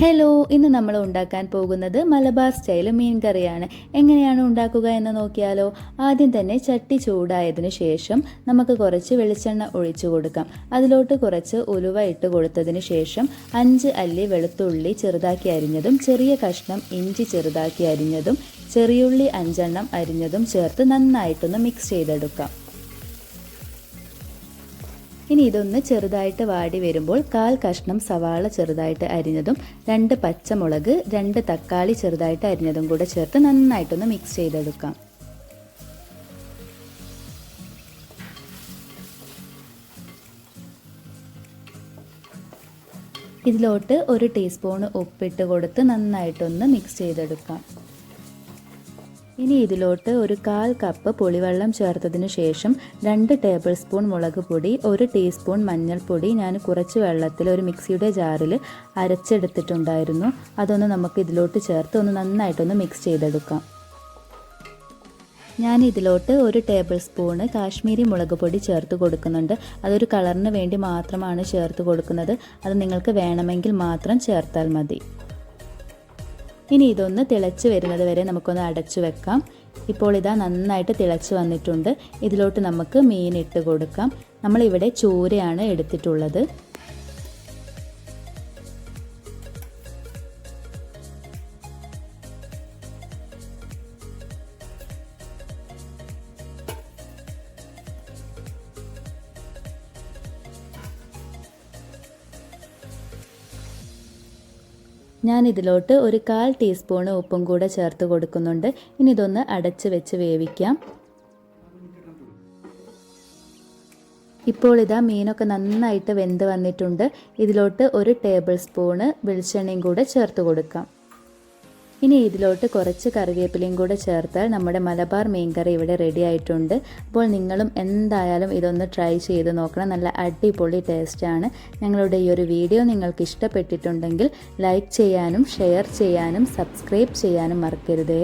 Hello ഇന്ന് നമ്മൾ ഉണ്ടാക്കാൻ പോകുന്നത് മലബാർ സ്റ്റൈൽ മീൻ കറിയാണ്. എങ്ങനെയാണ് ഉണ്ടാക്കുക എന്ന് നോക്കിയാലോ? ആദ്യം തന്നെ ചട്ടി ചൂടായതിനു ശേഷം നമുക്ക് കുറച്ച് വെളിച്ചെണ്ണ ഒഴിച്ചു കൊടുക്കാം. അതിലോട്ട് കുറച്ച് ഉലുവ ഇട്ട് കൊടുത്തതിന് ശേഷം അഞ്ച് അല്ലി വെളുത്തുള്ളി ചെറുതാക്കി അരിഞ്ഞതും ചെറിയ കഷ്ണം ഇഞ്ചി ചെറുതാക്കി അരിഞ്ഞതും ചെറിയുള്ളി അഞ്ചെണ്ണം അരിഞ്ഞതും ചേർത്ത് നന്നായിട്ടൊന്ന് മിക്സ് ചെയ്തെടുക്കാം. ഇനി ഇതൊന്ന് ചെറുതായിട്ട് വാടി വരുമ്പോൾ കാൽ കഷ്ണം സവാള ചെറുതായിട്ട് അരിഞ്ഞതും രണ്ട് പച്ചമുളക് രണ്ട് തക്കാളി ചെറുതായിട്ട് അരിഞ്ഞതും കൂടെ ചേർത്ത് നന്നായിട്ടൊന്ന് മിക്സ് ചെയ്തെടുക്കാം. ഇതിലോട്ട് ഒരു ടീസ്പൂൺ ഉപ്പിട്ട് കൊടുത്ത് നന്നായിട്ടൊന്ന് മിക്സ് ചെയ്തെടുക്കാം. ഇനി ഇതിലോട്ട് ഒരു കാൽ കപ്പ് പുളിവെള്ളം ചേർത്തതിന് ശേഷം രണ്ട് ടേബിൾ സ്പൂൺ മുളക് പൊടി ഒരു ടീസ്പൂൺ മഞ്ഞൾപ്പൊടി. ഞാൻ കുറച്ച് വെള്ളത്തിൽ ഒരു മിക്സിയുടെ ജാറിൽ അരച്ചെടുത്തിട്ടുണ്ടായിരുന്നു. അതൊന്ന് നമുക്ക് ഇതിലോട്ട് ചേർത്ത് ഒന്ന് നന്നായിട്ടൊന്ന് മിക്സ് ചെയ്തെടുക്കാം. ഞാൻ ഇതിലോട്ട് ഒരു ടേബിൾ സ്പൂണ് കാശ്മീരി മുളക് പൊടി ചേർത്ത് കൊടുക്കുന്നുണ്ട്. അതൊരു കളറിന് വേണ്ടി മാത്രമാണ് ചേർത്ത് കൊടുക്കുന്നത്. അത് നിങ്ങൾക്ക് വേണമെങ്കിൽ മാത്രം ചേർത്താൽ മതി. ഇനി ഇതൊന്ന് തിളച്ച് വരുന്നത് വരെ നമുക്കൊന്ന് അടച്ചു വെക്കാം. ഇപ്പോൾ ഇതാ നന്നായിട്ട് തിളച്ച് വന്നിട്ടുണ്ട്. ഇതിലോട്ട് നമുക്ക് മീൻ ഇട്ട് കൊടുക്കാം. നമ്മളിവിടെ ചൂരയാണ് എടുത്തിട്ടുള്ളത്. ഞാൻ ഇതിലോട്ട് ഒരു കാൽ ടീസ്പൂൺ ഉപ്പും കൂടെ ചേർത്ത് കൊടുക്കുന്നുണ്ട്. ഇനി ഇതൊന്ന് അടച്ച് വെച്ച് വേവിക്കാം. ഇപ്പോൾ ഇതാ മീനൊക്കെ നന്നായിട്ട് വെന്ത് വന്നിട്ടുണ്ട്. ഇതിലോട്ട് ഒരു ടേബിൾ സ്പൂണ് വെളിച്ചെണ്ണയും കൂടെ ചേർത്ത് കൊടുക്കാം. ഇനി ഇതിലോട്ട് കുറച്ച് കറിവേപ്പിലയും കൂടെ ചേർത്താൽ നമ്മുടെ മലബാർ മീൻകറി ഇവിടെ റെഡി ആയിട്ടുണ്ട്. അപ്പോൾ നിങ്ങളും എന്തായാലും ഇതൊന്ന് ട്രൈ ചെയ്ത് നോക്കണം. നല്ല അടിപൊളി ടേസ്റ്റാണ് ഞങ്ങളുടെ ഈ ഒരു വീഡിയോ നിങ്ങൾക്ക് ഇഷ്ടപ്പെട്ടിട്ടുണ്ടെങ്കിൽ ലൈക്ക് ചെയ്യാനും ഷെയർ ചെയ്യാനും സബ്സ്ക്രൈബ് ചെയ്യാനും മറക്കരുതേ.